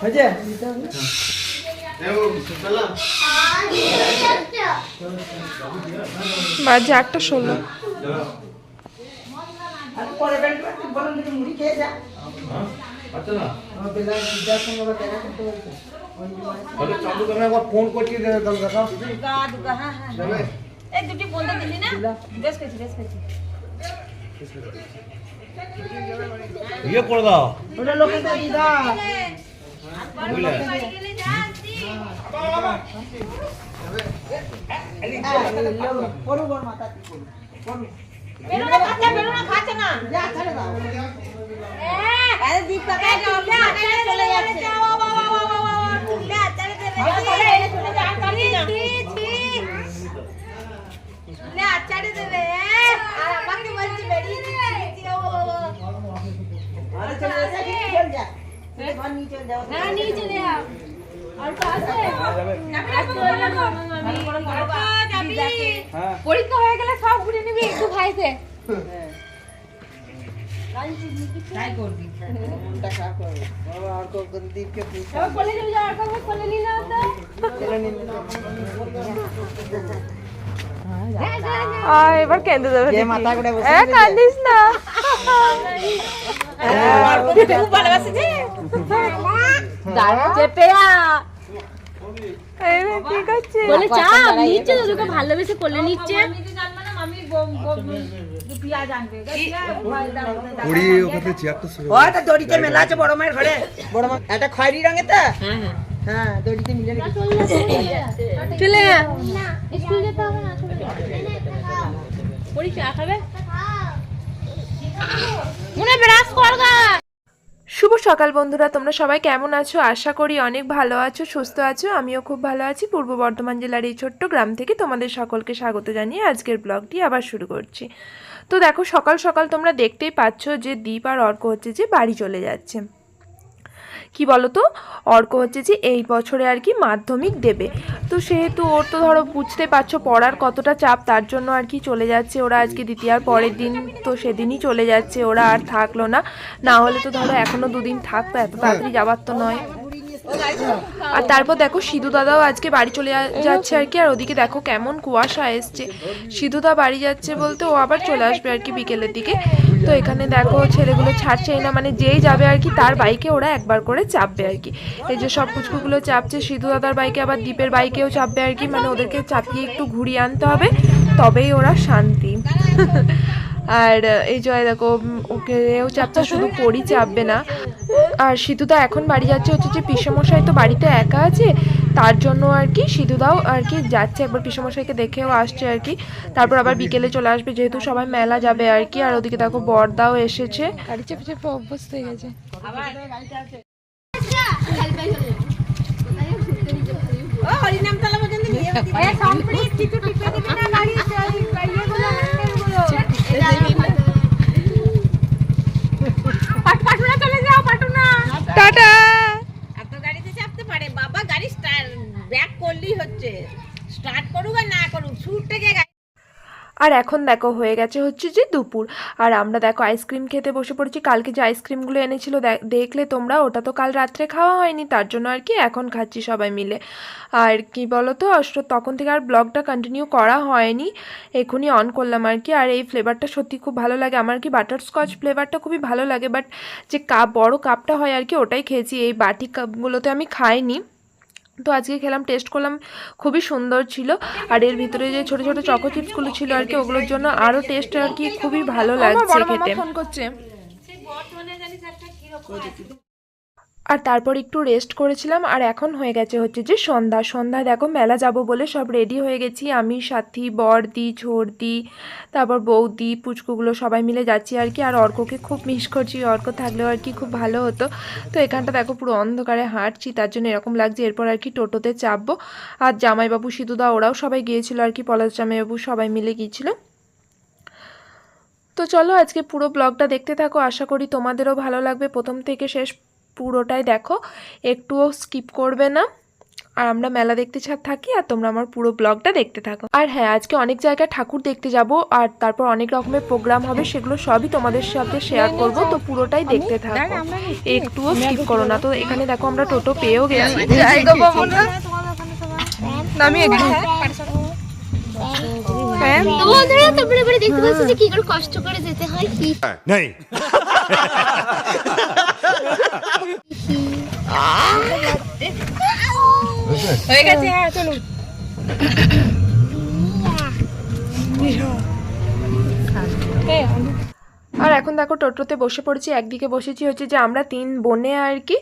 হয়েছে? বাজে একটা ষোলো। আর পরে বেলটা একটু বলুন একটু মুড়ি খেয়ে যা। আচ্ছা ফোন করছি হ্যাঁ হ্যাঁ। এই দুটি বন্ধ দিলি না? বেশ খেয়েছি বেশ খেয়েছি ইয়ে করে দাও। ওটা লোকে তো দিদা বুঝলে করু বর মাথা করু করু বেরোনা খাচ্ছে বেরোনা খাচ্ছে না যা ছেড়ে দাও আরে দীপ কাকা চলে যাচ্ছে আরে চলে যা হ্যাঁ আর তো আছে। হ্যাঁ। পরীক্ষা হয়ে গেলে সব ঘুরে নিবি একটু ভাইতে এবার দেবে মাথা করে বসে কান্দিস না। খুব ভালোবাসে যে ভালোবেসে কোলে নিচ্ছে দড়িতে মেলা আছে বড় মায়ের ঘরে বড় মা একটা খয়েরি রঙের তো হ্যাঁ দড়িতে মিলে চলে স্কুল যেতে হবে না চলে চা খাবে মনে ব্রাশ কর গা শুভ সকাল বন্ধুরা, তোমরা সবাই কেমন আছো? আশা করি অনেক ভালো আছো, সুস্থ আছো। আমিও খুব ভালো আছি। পূর্ব বর্ধমান জেলার এই ছোট্ট গ্রাম থেকে তোমাদের সকলকে স্বাগত জানিয়ে আজকের ব্লগটি আবার শুরু করছি। তো দেখো, সকাল সকাল তোমরা দেখতেই পাচ্ছ যে দীপ আর অর্ক হচ্ছে যে বাড়ি চলে যাচ্ছে। কি বলতো? অর্ক হচ্ছে যে এই বছরে আর কি মাধ্যমিক দেবে। তো সেহেতু ওর তো ধরো বুঝতে পারছ পড়ার কতটা চাপ, তার জন্য আর কি চলে যাচ্ছে ওরা আজকে দ্বিতীয়ার পরের দিন তো সেদিনই চলে যাচ্ছে, ওরা আর থাকল না। না হলে তো ধরো এখনও দুদিন থাকতো, এত তাড়াতাড়ি যাবার তো নয়। আর তারপর দেখো সিধু দাদাও আজকে বাড়ি চলে যাচ্ছে আর কি, আর ওদিকে দেখো কেমন কুয়াশা এসছে। সিধুদা বাড়ি যাচ্ছে বলতে ও আবার চলে আসবে আর কি বিকেলের দিকে। তো এখানে দেখো ছেলেগুলো ছাড়ছেই না মানে যেই যাবে আর কি তার বাইকে ওরা একবার করে চাপবে আর কি। এই যে সব পুচকুগুলো চাপছে, সিধু দাদার বাইকে আবার দ্বীপের বাইকেও চাপবে আর কি মানে ওদেরকে চাপিয়ে একটু ঘুরিয়ে আনতে হবে, তবেই ওরা শান্তি। আর এই জয় দেখো ওকেও চাপছে, শুধু পরি চাপবে না। আর সিধুদা এখন বাড়ি যাচ্ছে হচ্ছে যে পিসমশাই তো বাড়িতে একা আছে তার জন্য আর কি সিধুদাও আর কি যাচ্ছে। একবার পিসমশাইকে দেখেও আসছে আর কি। তারপর আবার বিকেলে চলে আসবে যেহেতু সবাই মেলা যাবে আর কি। আর ওদিকে দেখো বরদাও এসেছে। গাড়ি চেপে চেপে অভ্যস্ত হয়ে গেছে। ও হরিনাম তলা পর্যন্ত নিয়ে এ কমপ্লিট কিছু টিপে দিবি না গাড়ি ইয়েগুলো হ্যান্ডেলগুলো পাটুনা চলে যাও পাটুনা টাটা এত গাড়িতে চাপতে পারে বাবা গাড়ি ব্যাক করলেই হচ্ছে স্টার্ট করুক আর না করুক শুট থেকে গাড়ি আর এখন দেখো হয়ে গেছে হচ্ছে যে দুপুর। আর আমরা দেখো আইসক্রিম খেতে বসে পড়েছি। কালকে যে আইসক্রিমগুলো এনেছিল দেখলে তোমরা, ওটা তো কাল রাত্রে খাওয়া হয়নি, তার জন্য আর কি এখন খাচ্ছি সবাই মিলে। আর কি বলো তো তখন থেকে আর ব্লগটা কন্টিনিউ করা হয়নি। এখনই অন করলাম আর কি। আর এই ফ্লেভারটা সত্যি খুব ভালো লাগে। আমার কি বাটার স্কচ ফ্লেভারটা খুবই ভালো লাগে বাট যে কাপ, বড় কাপটা হয় আর কি, ওটাই খেয়েছি। এই বাটি কাপগুলোতে আমি খাইনি। তো আজকে খেলাম টেস্ট করলাম খুবই সুন্দর ছিল। আর এর ভিতরে যে ছোট ছোট চকো চিপসগুলো ছিল আর কি ওগুলোর জন্য আরও টেস্ট আর কি খুবই ভালো লাগছে খেতে। ফোন করছে। আর তারপর একটু রেস্ট করেছিলাম, আর এখন হয়ে গেছে হচ্ছে যে সন্ধ্যা। সন্ধ্যা দেখো, মেলা যাব বলে সব রেডি হয়ে গেছি। আমি, সাথী বড়দি ঝোড়দি তারপর বৌদি, পুচকুগুলো সবাই মিলে যাচ্ছি আর কি। আর অর্ককে খুব মিস করছি। অর্ক থাকলেও আর কি খুব ভালো হতো। তো এখানটা দেখো পুরো অন্ধকারে হাঁটছি, তার জন্য এরকম লাগছে। এরপর আর কি টোটোতে চাপবো। আর জামাইবাবু, সিধুদা ওরাও সবাই গিয়েছিল আর কি, পলাশ জামাইবাবু সবাই মিলে গিয়েছিল। তো চলো আজকে পুরো ব্লগটা দেখতে থাকো। আশা করি তোমাদেরও ভালো লাগবে। প্রথম থেকে শেষ পুরোটাই দেখো একটুও স্কিপ করবে না। আর আমরা মেলা দেখতে থাকি আর তোমরা আমার পুরো ব্লগটা দেখতে থাকো। আর হ্যাঁ আজকে অনেক জায়গায় ঠাকুর দেখতে যাব আর তারপর অনেক রকমের প্রোগ্রাম হবে সেগুলো সবই তোমাদের সাথে শেয়ার করব। তো পুরোটাই দেখতে থাকো। একটুও স্কিপ করো না। তো এখানে দেখো আমরা টোটো পেয়েও গেছি। যাই গো বাবুরা। নামি একটু হ্যাঁ বন্ধুরা তোমরা এবারে দেখতে পাচ্ছ যে কি করে কষ্ট করে যেতে হয়? কি হয়ে গেছে হ্যাঁ চলুন। আর এখন দেখো টোটোতে বসে পড়েছি একদিকে বসেছি হচ্ছে যে আমরা তিন বোনে আর কি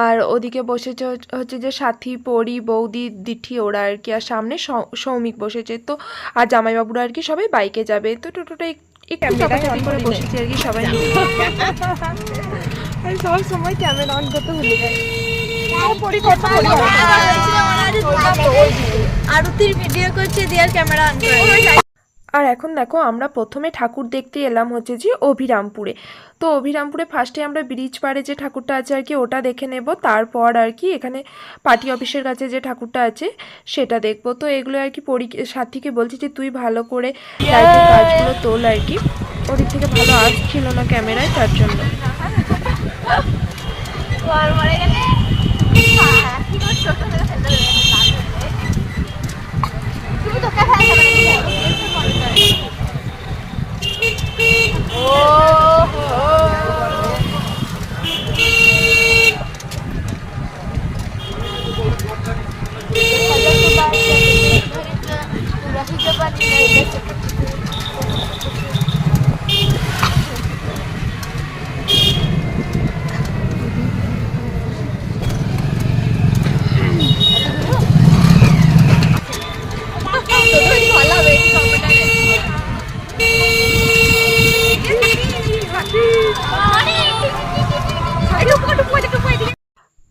আর ওদিকে বসেছে হচ- হচ্ছে যে সাথী পরি বৌদি দিঠি ওরা আর কি আর সামনে সৌ- সৌমিক বসেছে। তো আর জামাইবাবুরা আর কি সবাই বাইকে যাবে। তো টোটোটা একটু চাপাচাপি করে বসেছি আর কি সবাই। আমি সব সময় ক্যামেরা অন করতে ভুলে যাই। আরতির ভিডিও করছে দিয়ার ক্যামেরা অন করে। আর এখন দেখো আমরা প্রথমে ঠাকুর দেখতে এলাম হচ্ছে যে অভিরামপুরে। তো অভিরামপুরে ফার্স্টে আমরা ব্রিজ পাড়ে যে ঠাকুরটা আছে আর কি ওটা দেখে নেব। তারপর আর কি এখানে পার্টি অফিসের কাছে যে ঠাকুরটা আছে সেটা দেখব। তো এগুলো আর কি পরি সাথীকে বলছি যে তুই ভালো করে লাইটের কাজগুলো তোল আর কি। ওদিক থেকে ভালো আসছিল না ক্যামেরায় তার জন্য। বর মরে গেলে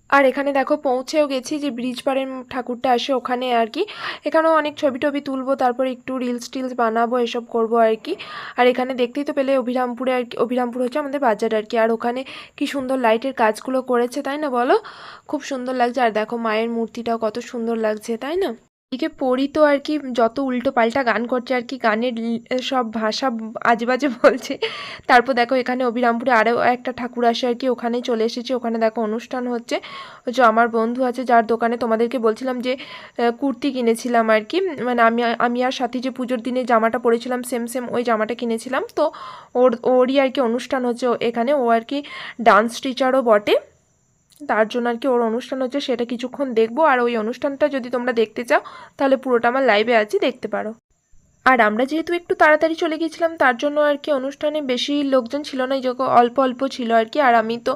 আর এখানে দেখো পৌঁছেও গেছি যে ব্রিজ পাড়ের ঠাকুরটা আসে ওখানে আর কি। এখানেও অনেক ছবি টবি তুলবো, তারপর একটু রিলস টিলস বানাবো, এসব করব আর কি। আর এখানে দেখতেই তো পেলে অভিরামপুরে আর কি, অভিরামপুর হচ্ছে আমাদের বাজার আর কি। আর ওখানে কি সুন্দর লাইটের কাজগুলো করেছে, তাই না বলো? খুব সুন্দর লাগছে। আর দেখো মায়ের মূর্তিটাও কত সুন্দর লাগছে, তাই না? এদিকে পড়ি তো আর কি, যত উল্টো পাল্টা গান করছে আর কি, গানের সব ভাষা আজে বাজে বলছে। তারপর দেখো এখানে অভিরামপুরে আরও একটা ঠাকুর আসে আর কি, ওখানেই চলে এসেছি, ওখানে দেখো অনুষ্ঠান হচ্ছে। যে আমার বন্ধু আছে, যার দোকানে তোমাদেরকে বলছিলাম যে কুর্তি কিনেছিলাম আর কি মানে আমি আমি আর সাথী যে পুজোর দিনে জামাটা পরেছিলাম সেম সেম ওই জামাটা কিনেছিলাম। তো ওর, ওরই আর কি অনুষ্ঠান হচ্ছে, এখানে ও আর কি ডান্স টিচারও বটে। তার জন্য আর কি ওর অনুষ্ঠান হচ্ছে সেটা কিছুক্ষণ দেখব। আর ওই অনুষ্ঠানটা যদি তোমরা দেখতে চাও, তাহলে পুরোটা আমার লাইভে আছে, দেখতে পারো। আর আমরা যেহেতু একটু তাড়াতাড়ি চলে গিয়েছিলাম, তার জন্য আর কি অনুষ্ঠানে বেশি লোকজন ছিল না যখন অল্প অল্প ছিল আর কি। আর আমি তো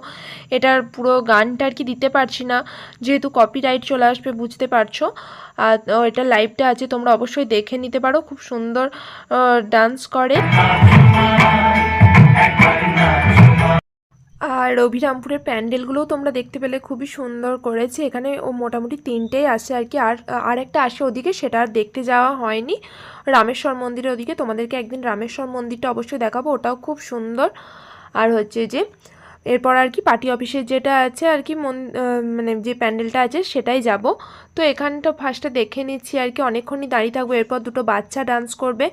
এটার পুরো গানটা আর কি দিতে পারছি না, যেহেতু কপিরাইট চলে আসবে, বুঝতে পারছ। আর এটা লাইভটা আছে, তোমরা অবশ্যই দেখে নিতে পারো। খুব সুন্দর ডান্স করে। আর অভিরামপুরের প্যান্ডেলগুলোও তোমরা দেখতে পেলে, খুবই সুন্দর করেছে। এখানে ও মোটামুটি তিনটেই আসে আর কি। আর আর একটা আসে ওদিকে, সেটা আর দেখতে যাওয়া হয়নি। রামেশ্বর মন্দিরের ওদিকে, তোমাদেরকে একদিন রামেশ্বর মন্দিরটা অবশ্যই দেখাবো, ওটাও খুব সুন্দর। আর হচ্ছে যে, এরপর আর কি পার্টি অফিসের যেটা আছে আর কি, মন মানে যে প্যান্ডেলটা আছে, সেটাই যাব। তো এখানটা ফার্স্টে দেখে নিচ্ছি আর কি, অনেকক্ষণই দাঁড়িয়ে থাকব, এরপর দুটো বাচ্চা ডান্স করবে।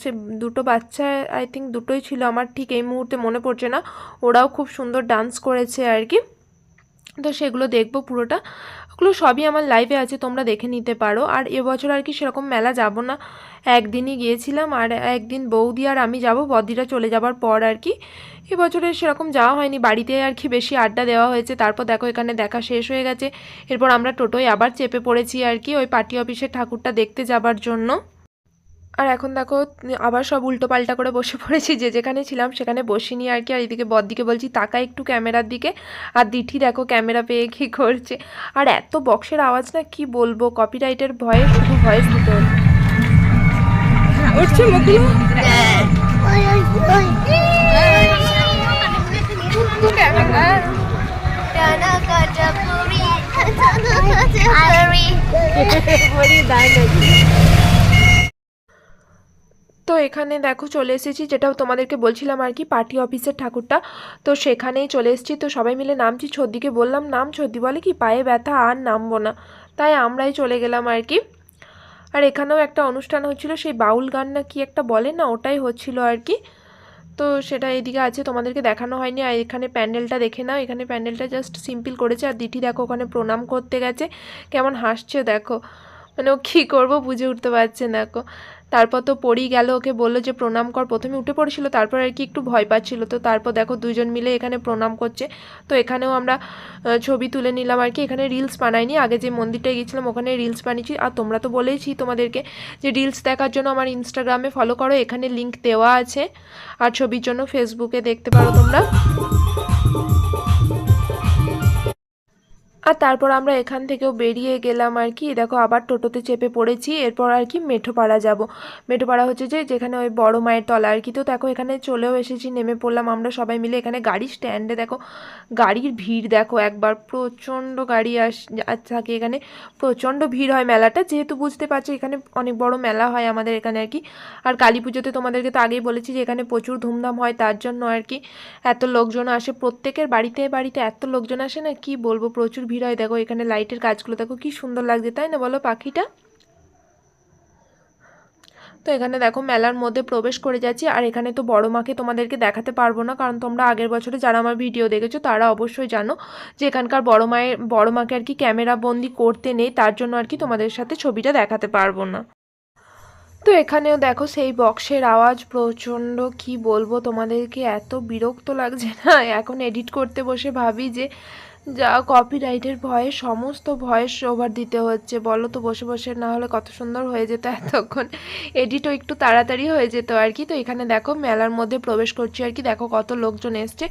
সে দুটো বাচ্চা আই থিঙ্ক দুটোই ছিল, আমার ঠিক এই মুহূর্তে মনে পড়ছে না। ওরাও খুব সুন্দর ডান্স করেছে আর কি। তো সেগুলো দেখব পুরোটা। ওগুলো সবই আমার লাইভে আছে, তোমরা দেখে নিতে পারো। আর এবছর আর কি সেরকম মেলা যাব না। একদিনই গিয়েছিলাম, আর একদিন বৌদি আর আমি যাব বদিরা চলে যাবার পর আর কি। এবছরে সেরকম যাওয়া হয়নি, বাড়িতে আর কি বেশি আড্ডা দেওয়া হয়েছে। তারপর দেখো, এখানে দেখা শেষ হয়ে গেছে। এরপর আমরা টোটোয় আবার চেপে পড়েছি আর কি, ওই পার্টি অফিসের ঠাকুরটা দেখতে যাবার জন্য। আর এখন দেখো আবার সব উল্টো পাল্টা করে বসে পড়েছি যে যেখানে ছিলাম সেখানে বসিনি আর কি আর এদিকে বরদিকে বলছি তাকা একটু ক্যামেরার দিকে আর দিঠি দেখো ক্যামেরা পেয়ে কি করছে আর এত বক্সের আওয়াজ না কি বলব কপিরাইটের ভয়ে শুধু ভয়েস দিতে হলো উঠছে মুখগুলো তো এখানে দেখো চলে এসেছি যেটা তোমাদেরকে বলছিলাম আর কি, পার্টি অফিসের ঠাকুরটা। তো সেখানেই চলে এসেছি, তো সবাই মিলে নামছি, ছদ্দিকে বললাম, নাম ছদ্দি বলে কি, পায়ে ব্যথা আর নামবো না। তাই আমরাই চলে গেলাম আর কি। আর এখানেও একটা অনুষ্ঠান হচ্ছিল, সেই বাউল গান না কি একটা বলে না, ওটাই হচ্ছিল আর কি। তো সেটা এদিকে আছে, তোমাদেরকে দেখানো হয়নি, আর এখানে প্যান্ডেলটা দেখে নাও, এখানে প্যান্ডেলটা জাস্ট সিম্পল করেছে, আর দিঠি দেখো ওখানে প্রণাম করতে গেছে, কেমন হাসছে দেখো। মানে ও কী করব বুঝে উঠতে পারছে দেখো। তারপর তো পড়ি গেল, ওকে বলল যে প্রণাম কর, প্রথমে উঠে পড়েছিল, তারপর আর কি একটু ভয় পাচ্ছিল। তো তারপর দেখো দুজন মিলে এখানে প্রণাম করছে। তো এখানেও আমরা ছবি তুলে নিলাম আর কি, এখানে রিলস বানাইনি। আগে যে মন্দিরটায় গেছিলাম ওখানে রিলস বানিয়েছি। আর তোমরা তো বলেইছি তোমাদেরকে যে রিলস দেখার জন্য আমার ইনস্টাগ্রামে ফলো করো, এখানে লিংক দেওয়া আছে। আর ছবির জন্য ফেসবুকে দেখতে পারো তোমরা। আর তারপর আমরা এখান থেকেও বেরিয়ে গেলাম আর কি। দেখো, আবার টোটোতে চেপে পড়েছি। এরপর আর কি মেঠোপাড়া যাব। মেঠোপাড়া হচ্ছে যে, যেখানে ওই বড় মায়ের তলা আর কি। তো দেখো, এখানে চলেও এসেছি, নেমে পড়লাম আমরা সবাই মিলে। এখানে গাড়ি স্ট্যান্ডে দেখো, গাড়ির ভিড় দেখো একবার। প্রচণ্ড গাড়ি আস থাকে এখানে। প্রচণ্ড ভিড় হয় মেলাটা। যেহেতু বুঝতে পারছি, এখানে অনেক বড় মেলা হয় আমাদের এখানে আর কি। আর কালী পুজোতে তোমাদেরকে তো আগেই বলেছি যে, এখানে প্রচুর ধুমধাম হয়। তার জন্য আর কি এত লোকজন আসে। প্রত্যেকের বাড়িতে বাড়িতে এত লোকজন আসে না, কি বলব? প্রচুর ভিড় হয়। দেখো, এখানে লাইটের কাজগুলো দেখো, কি সুন্দর লাগছে, তাই না বলো পাখিটা? তো এখানে দেখো, মেলার মধ্যে প্রবেশ করে যাচ্ছি। আর এখানে তো বড় মাকে তোমাদেরকে দেখাতে পারব না, কারণ তোমরা আগের বছরে যারা আমার ভিডিও দেখেছ, তারা অবশ্যই জানো যে এখানকার বড় মায়ের বড় মাকে আর কি ক্যামেরা বন্দি করতে নেই, তার জন্য আর কি তোমাদের সাথে ছবিটা দেখাতে পারব না। তো এখানেও দেখো, সেই বক্সের আওয়াজ প্রচণ্ড, কি বলব তোমাদেরকে, এত বিরক্ত লাগছে না। এখন এডিট করতে বসে ভাবি যে যা কপিরাইটের ভয়ে সমস্ত ভয়েস ওভার দিতে হচ্ছে। বলো তো বসে বসে না হলে কত সুন্দর হয়ে যেত এতক্ষণ। এডিটও একটু তাড়াতাড়ি হয়ে যেত আর কি। তো এখানে দেখো মেলার মধ্যে প্রবেশ করছি আর কি। দেখো কত লোকজন এসছে।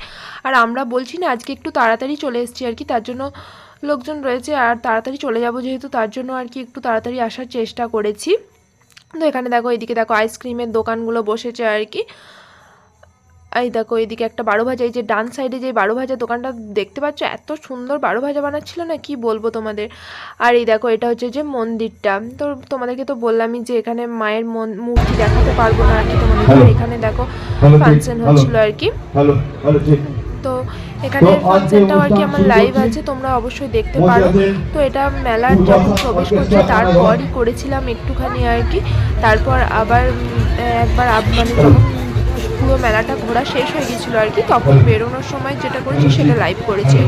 আর আমরা বলছি না, আজকে একটু তাড়াতাড়ি চলে এসেছি আর কি। তার জন্য লোকজন রয়েছে আর তাড়াতাড়ি চলে যাব যেহেতু, তার জন্য আর কি একটু তাড়াতাড়ি আসার চেষ্টা করেছি। তো এখানে দেখো এইদিকে দেখো আইসক্রিমের দোকানগুলো বসেছে আর কি। এই দেখো এইদিকে একটা বারো ভাজা এই যে ডান সাইডে যে বারো ভাজা দোকানটা দেখতে পাচ্ছ? এত সুন্দর বারো ভাজা বানাচ্ছিল না? কি বলব তোমাদের? আর এই দেখো এটা হচ্ছে যে মন্দিরটা। তো তোমাদেরকে তো বললামই যে এখানে মায়ের মন- মূর্তি দেখাতে পারব না আর কি তোমাদের। এখানে দেখো ফাংশন. হচ্ছিল আর কি। তো এখানে ফাংশনটাও আর কি আমার লাইভ আছে তোমরা অবশ্যই দেখতে পারো। তো এটা মেলার যখন প্রবেশ করছি তারপরই করেছিলাম একটুখানি আর কি। তারপর আবার একবার মানে যখন পুরো মেলাটা ঘোরা শেষ হয়ে গেছিল আর কি তখন বেরোনোর সময় যেটা করেছি সেটা লাইভ করেছে।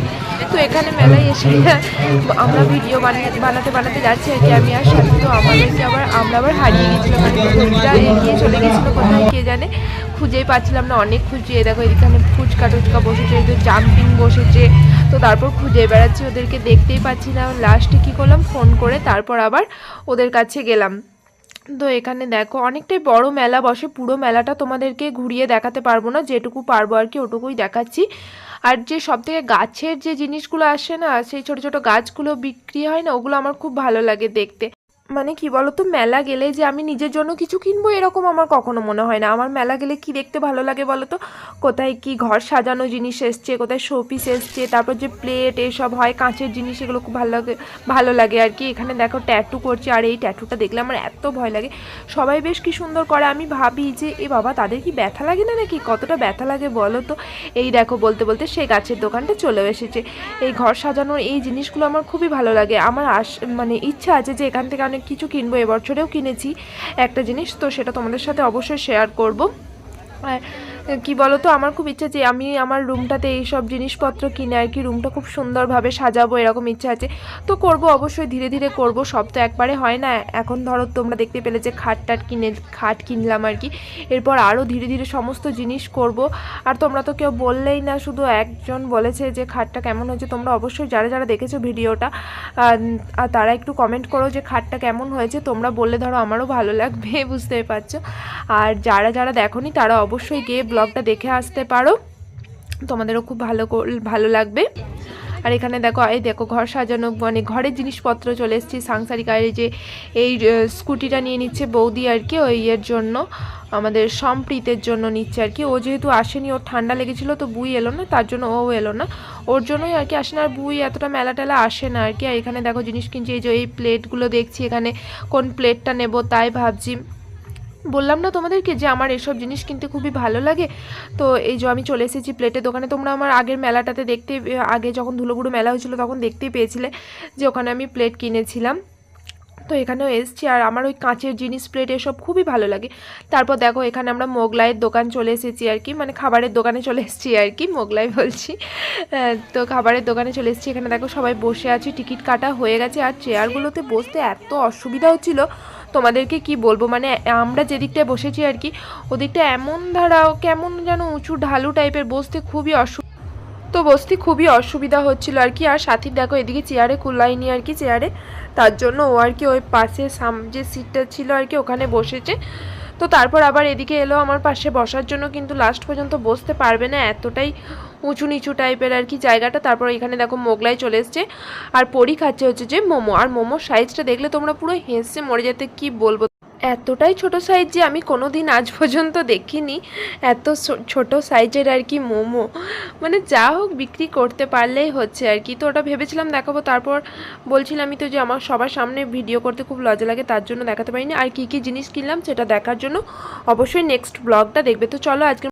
তো এখানে মেলায় এসে আমরা ভিডিও বানিয়ে বানাতে বানাতে যাচ্ছি আর কি। আমি আর সাথে তো আমাদেরকে আবার আমরা আবার হারিয়ে গেছিলাম মানে এগিয়ে চলে গেছিল কোথায় কে জানে খুঁজেই পাচ্ছিলাম না। অনেক খুঁজিয়ে দেখো এখানে ফুচকা টুচকা বসেছে এই যে জাম্পিং বসেছে। তো তারপর খুঁজে বেড়াচ্ছি ওদেরকে দেখতেই পাচ্ছি না। লাস্টে কী করলাম? ফোন করে তারপর আবার ওদের কাছে গেলাম। তো এখানে দেখো, অনেকটাই বড় মেলা বসে। পুরো মেলাটা তোমাদেরকে ঘুরিয়ে দেখাতে পারব না, যেটুকু পারব আর কি ওটুকুই দেখাচ্ছি। আর যে সব থেকে গাছের যে জিনিসগুলো আসে না, সেই ছোট ছোট গাছগুলো বিক্রি হয় না, ওগুলো আমার খুব ভালো লাগে দেখতে। মানে কি বলতো, মেলা গেলে যে আমি নিজের জন্য কিছু কিনবো এরকম আমার কখনো মনে হয় না। আমার মেলা গেলে কি দেখতে ভালো লাগে বলো তো কোথায় কি ঘর সাজানো জিনিস এসছে, কোথায় শোপিস এসছে, তারপর যে প্লেট এসব হয়, কাঁচের জিনিস এগুলো খুব ভালো লাগে ভালো লাগে আর কি। এখানে দেখো ট্যাটু করছে আর এই ট্যাটুটা দেখলে আমার এত ভয় লাগে। সবাই বেশ কি সুন্দর করে, আমি ভাবি যে, এ বাবা, তাদের কি ব্যথা লাগে না নাকি? কতটা ব্যথা লাগে বলো তো? এই দেখো বলতে বলতে সে গাছের দোকানটা চলে এসেছে। এই ঘর সাজানোর এই জিনিসগুলো আমার খুবই ভালো লাগে। আমার আস মানে ইচ্ছা আছে যে এখান থেকে অনেক কিছু কিনবো এবছরেও কিনেছি একটা জিনিস তো সেটা তোমাদের সাথে অবশ্যই শেয়ার করব। কি বলো তো আমার খুব ইচ্ছা যে আমি আমার রুমটাতে এই সব জিনিসপত্র কিনে আর কি রুমটা খুব সুন্দরভাবে সাজাবো, এরকম ইচ্ছা আছে। তো করব, অবশ্যই ধীরে ধীরে করব। সব তো একবারে হয় না। এখন ধরো তোমরা দেখতে পেলে যে খাট টাট কিনে, খাট কিনলাম আর কি। এরপর আরও ধীরে ধীরে সমস্ত জিনিস করব। আর তোমরা তো কেউ বললেই না, শুধু একজন বলেছে যে খাটটা কেমন হয়েছে। তোমরা অবশ্যই যারা যারা দেখেছ ভিডিওটা তারা একটু কমেন্ট করো যে খাটটা কেমন হয়েছে। তোমরা বললে ধরো আমারও ভালো লাগবে বুঝতেই পারছ। আর যারা যারা দেখোনি, তারা অবশ্যই গিয়ে ব্লগটা দেখে আসতে পারো। তোমাদেরও খুব ভালো ভালো লাগবে। আর এখানে দেখো, এই দেখো, ঘর সাজানো মানে ঘরের জিনিসপত্র চলে এসেছি। সাংসারিক আর যে, এই স্কুটিটা নিয়ে নিচ্ছে বৌদি আর কি, ওই ইয়ের জন্য, আমাদের সম্প্রীতের জন্য নিচ্ছে আর কি। ও যেহেতু আসেনি, ওর ঠান্ডা লেগেছিল, তো বুই এলো না, তার জন্য ও এলো না। ওর জন্যই আর কি আসে না, আর বুই এতটা মেলা টেলা আসে না আর কি। আর এখানে দেখো, জিনিস কিনছি, এই যে, এই প্লেটগুলো দেখছি, এখানে কোন প্লেটটা নেব, তাই ভাবছি। বললাম না তোমাদেরকে যে আমার এসব জিনিস কিনতে খুবই ভালো লাগে? তো এই যে আমি চলে এসেছি প্লেটের দোকানে তোমরা আমার আগের মেলাটাতে দেখতে আগে যখন ধুলোগুড়ো মেলা হয়েছিল তখন দেখতেই পেয়েছিলে যে ওখানে আমি প্লেট কিনেছিলাম। তো এখানেও এসছি আর আমার ওই কাঁচের জিনিস প্লেট এসব খুবই ভালো লাগে। তারপর দেখো এখানে আমরা মোগলাইয়ের দোকান চলে এসেছি আর কি মানে খাবারের দোকানে চলে এসেছি আর কি মোগলাই বলছি। আহ, তো খাবারের দোকানে চলে এসেছি। এখানে দেখো সবাই বসে আছি টিকিট কাটা হয়ে গেছে আর চেয়ারগুলোতে বসতে এত অসুবিধা হচ্ছিল। তোমাদেরকে কি বলব? মানে আমরা যেদিকটায় বসেছি আর কি, ওদিকটা এমন ধারা, কেমন যেন উঁচু ঢালু টাইপের, বসতে খুবই অসু, তো বসতে খুবই অসুবিধা হচ্ছিল আর কি। আর সাথীর দেখো, এদিকে চেয়ারে কুলাইনি আর কি, চেয়ারে। তার জন্য ও আর কি ওই পাশে সাম, যে সিটটা ছিল আর কি, ওখানে বসেছে। তো তারপর আবার এদিকে এলো আমার পাশে বসার জন্য, কিন্তু লাস্ট পর্যন্ত বসতে পারবে না, এতটাই উঁচু নিচু টাইপের আর কি জায়গাটা। তারপর এখানে দেখো মোগলাই চলে এসছে, আর পরি খাচ্ছে হচ্ছে যে মোমো। আর মোমোর সাইজটা দেখলে তোমরা পুরো হেসে মরে যেতে, কি বলব এতটাই ছোট সাইজ যে আমি কোনো দিন আজ পর্যন্ত দেখিনি। এত ছোট সাইজের আর কি মোমো। মানে যা হোক বিক্রি করতে পারলেই হচ্ছে আর কি। তো ওটা ভেবেছিলাম দেখাবো, তারপর বলছিলাম তো যে আমার সবার সামনে ভিডিও করতে খুব লজ্জা লাগে, তার জন্য দেখাতে পারিনি। আর কি কি জিনিস কিনলাম সেটা দেখার জন্য অবশ্যই নেক্সট ব্লগটা দেখবে। তো চলো আজকে